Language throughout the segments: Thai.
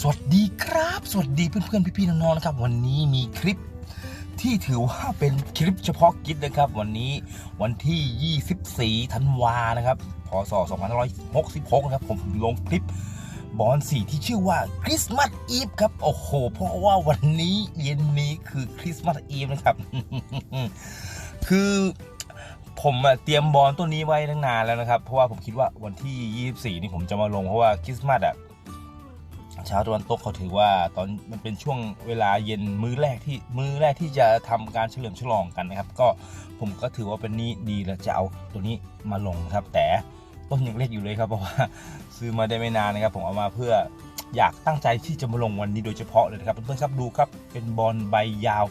สวัสดีครับ สวัสดีเพื่อนๆพี่ๆน้องๆนะครับ วันนี้มีคลิปที่ถือว่าเป็นคลิปเฉพาะกิจนะครับ วันนี้วันที่ 24 ธันวานะครับ พศ 2566 นะครับ ผมลงคลิปบอลสีที่ชื่อว่าคริสต์มาสอีฟครับ โอ้โห เพราะว่าวันนี้เย็นนี้คือคริสต์มาสอีฟนะครับ คือผมเตรียมบอลต้นนี้ไว้ตั้งนานแล้วนะครับ เพราะว่าผมคิดว่าวันที่ 24 นี่ผมจะมาลงเพราะว่าคริสต์มาสอะ ชาวตะวันตกเขาถือว่าตอนมันเป็นช่วงเวลาเย็นมื้อแรกที่มื้อแรกที่จะทำการเฉลิมฉลองกันนะครับ ก็ผมก็ถือว่าเป็นนี้ดีแล้วจะเอาตัวนี้มาลงครับ แต่ต้นยังเล็กอยู่เลยครับเพราะว่าซื้อมาได้ไม่นานนะครับ ผมเอามาเพื่ออยากตั้งใจที่จะมาลงวันนี้โดยเฉพาะเลยนะครับเพื่อนๆครับดูครับเป็นบอลใบยาว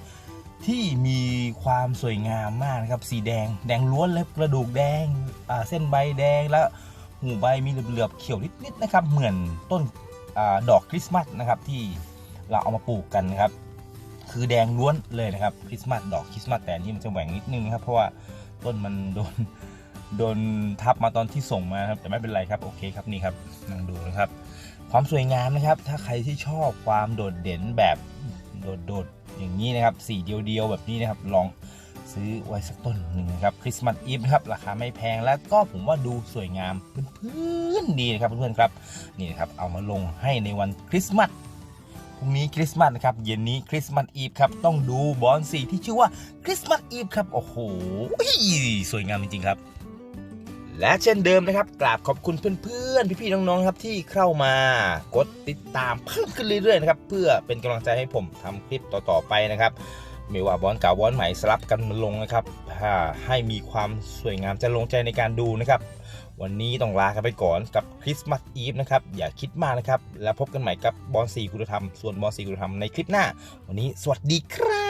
ที่มีความสวยงามมากนะครับ สีแดง แดงล้วนเลยกระดูกแดงเส้นใบแดงแล้วหูใบมีเหลือบๆเขียวนิดๆนะครับ เหมือนต้น ดอกคริสต์มาสนะครับที่เราเอามาปลูกกันนะครับ คือแดงล้วนเลยนะครับคริสต์มาสดอกคริสต์มาสแต่นี่มันจะแหว่งนิดนึงนะครับเพราะว่าต้นมันโดนโดนทับมาตอนที่ส่งมาครับแต่ไม่เป็นไรครับโอเคครับนี่ครับนั่งดูนะครับ ความสวยงามนะครับ ถ้าใครที่ชอบความโดดเด่นแบบโดดๆอย่างนี้นะครับสีเดียวๆแบบนี้นะครับลองซื้อไว้สักต้นหนึ่งนะครับคริสต์มาสอีฟนะครับราคาไม่แพงแล้วก็ผมว่าดูสวยงามเพื่อน ๆดีนะครับเพื่อนๆครับนี่นะครับเอามาลงให้ในวันคริสต์มาสพรุ่งนี้คริสต์มาสนะครับเย็นนี้คริสต์มาสอีฟครับต้องดูบอลสีที่ชื่อว่าคริสต์มาสอีฟครับโอ้โหสวยงามจริงๆครับและเช่นเดิมนะครับกราบขอบคุณเพื่อนๆ พี่ๆ น้องๆครับที่เข้ามากดติดตามเพิ่มขึ้นเรื่อยๆนะครับเพื่อเป็นกำลังใจให้ผมทำคลิปต่อๆไปนะครับไม่ว่าบอลเก่าบอลใหม่สลับกันมาลงนะครับ ให้มีความสวยงามจะลงใจในการดูนะครับ วันนี้ต้องลากันไปก่อนกับคริสต์มาสอีฟนะครับ อย่าคิดมากนะครับ แล้วพบกันใหม่กับบอลสีคุณธรรม ส่วนบอลสีคุณธรรมในคลิปหน้า วันนี้สวัสดีครับ